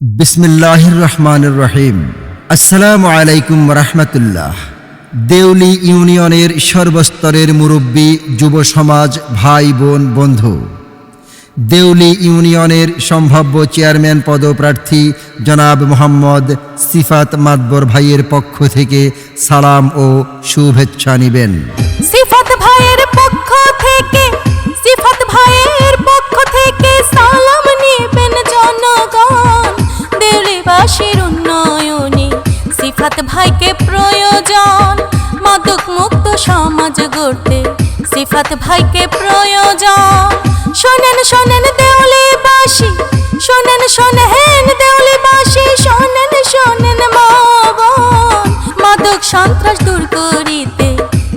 বিসমিল্লাহির রহমানির রহিম আসসালামু আলাইকুম রহমতুল্লাহ দেউলি ইউনিয়নের সর্বস্তরের মুরব্বী, যুব সমাজ, ভাই, বোন, বন্ধু। দেউলি ইউনিয়নের সম্ভাব্য চেয়ারম্যান পদপ্রার্থী জনাব মোহাম্মদ সিফাত মাতবর ভাইয়ের পক্ষ থেকে সালাম ও শুভেচ্ছা নিবেন। গড়তে সিফাত ভাইকে প্রয়োজন। শোনেন শোনেন দেউলিবাসী, শোনেন শোনেন দেউলিবাসী, শোনেন শোনেন মা মাদক সন্ত্রাস দূর করিতে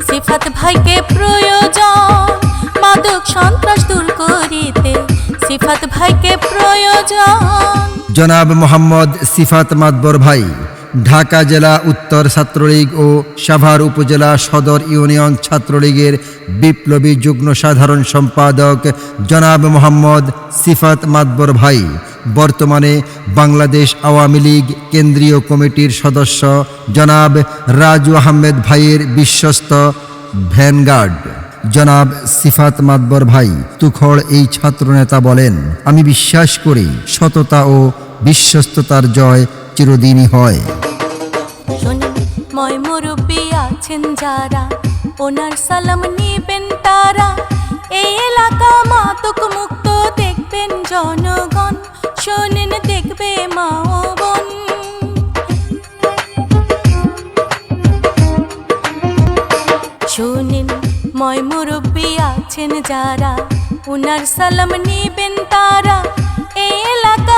সিফাত ভাইকে প্রয়োজন। মাদক সন্ত্রাস দূর করিতে সিফাত ভাইকে প্রয়োজন। জনাব মোহাম্মদ সিফাত মাতবর ভাই ঢাকা জেলা উত্তর ছাত্রলীগ ও সাভার উপজেলা সদর ইউনিয়ন ছাত্রলীগের বিপ্লবী যুগ্ম সাধারণ সম্পাদক জনাব মোহাম্মদ সিফাত মাতবর ভাই। বর্তমানে বাংলাদেশ আওয়ামী লীগ কেন্দ্রীয় কমিটির সদস্য জনাব রাজু আহমেদ ভাইয়ের বিশ্বস্ত ভ্যানগার্ড। জনাব সিফাত মাতবর ভাই, তুখড় এই ছাত্রনেতা বলেন, আমি বিশ্বাস করি সততা ও বিশ্বস্ততার জয় চিরদিনই হয়। ময় আছেন যারা, ওনার সালাম নিবেন তারা। এই এলাকা মাদক মুক্ত, দেখবেন জনগণ, শোনেন, দেখবে মা ও বোন। শোনেন ময় আছেন যারা উনার সালাম নিবেন তারা। এই এলাকা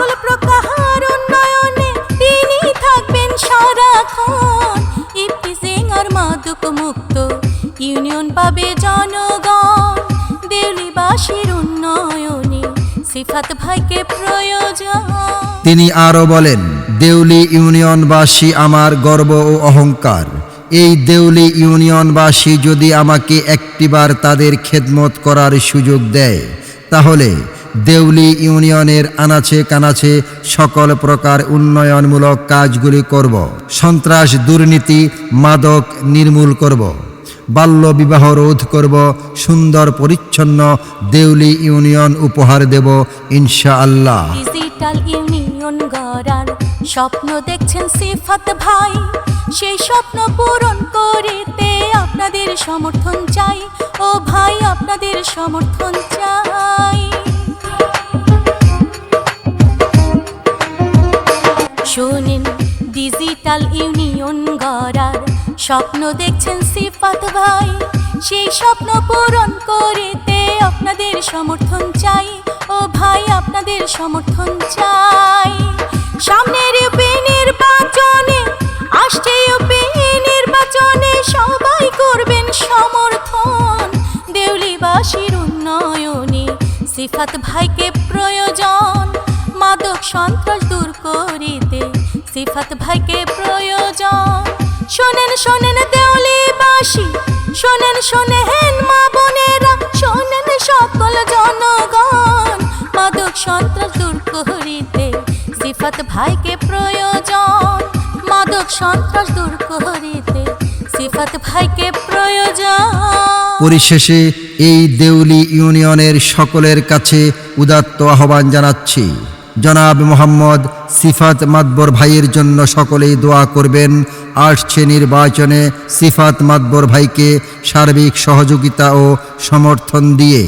সকল প্রকার উন্নয়নে তিনি থাকবেন সারাক্ষণ। সিং আর মাদক মুক্ত ইউনিয়ন পাবে জনগণ। উন্নয়নে সিফাত ভাইকে প্রয়োজন। তিনি বলেন, দেউলি ইউনিয়নবাসী আমার গর্ব ও অহংকার। এই দেউলি ইউনিয়নবাসী যদি আমাকে একটিবার তাদের খেদমত করার সুযোগ দেয়, তাহলে দেউলি ইউনিয়নের আনাচে কানাচে সকল প্রকার উন্নয়নমূলক কাজগুলি করব। সন্ত্রাস দুর্নীতি মাদক নির্মূল করব। বাল্য বিবাহ রোধ করব। সুন্দর পরিচ্ছন্ন দেউলি ইউনিয়ন উপহার দেব ইউনিয়ন গড়ার স্বপ্ন দেখছেন সিফাত ভাই। সেই স্বপ্ন পূরণ করিতে আপনাদের সমর্থন চাই। ও ভাই, আপনাদের সমর্থন চাই। শোনেন ডিজিটাল ইউনিয়ন গড়ার স্বপ্ন দেখছেন সিফাত ভাই। সেই স্বপ্ন পূরণ করিতে আপনাদের সমর্থন চাই। ও ভাই, আপনাদের সমর্থন চাই। সামনের ইউপি নির্বাচনে আসছে ইউপি নির্বাচনে সবাই করবেন সমর্থন। দেউলিবাসীর উন্নয়নে সিফাত ভাইকে প্রয়োজন। সন্ত্রাস দূর করিতে, সিফাত ভাইকে প্রয়োজন। শোনেন শোনেন দেউলিবাসী, শোনেন শোনেন মা বোনেরা, শোনেন সকল জনগণ। মাদক সন্ত্রাস দূর করিতে, সিফাত ভাইকে প্রয়োজন। মাদক সন্ত্রাস দূর করিতে, সিফাত ভাইকে প্রয়োজন। পরিশেষে এই দেউলি ইউনিয়নের সকলের কাছে উদাত্ত আহ্বান জানাচ্ছি। জনাব মোহাম্মদ সিফাত মাতবর ভাইয়ের জন্য সকলেই দোয়া করবেন। আসছে নির্বাচনে সিফাত মাতবর ভাইকে সার্বিক সহযোগিতা ও সমর্থন দিয়ে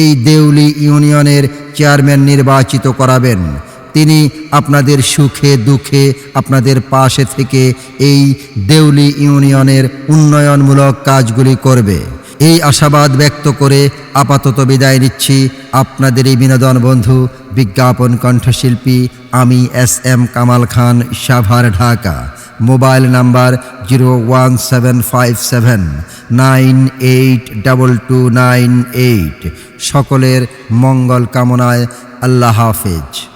এই দেউলি ইউনিয়নের চেয়ারম্যান নির্বাচিত করাবেন। তিনি আপনাদের সুখে দুঃখে আপনাদের পাশে থেকে এই দেউলি ইউনিয়নের উন্নয়নমূলক কাজগুলি করবে। এই আশাবাদ ব্যক্ত করে আপাতত বিদায় নিচ্ছি। আপনাদের এই বিনোদন বন্ধু বিজ্ঞাপন কণ্ঠশিল্পী আমি S M Kamal Khan, Savar, Dhaka. Mobile number zero one seven five seven, nine eight double two nine eight. সকলের মঙ্গল কামনায় আল্লাহ হাফেজ।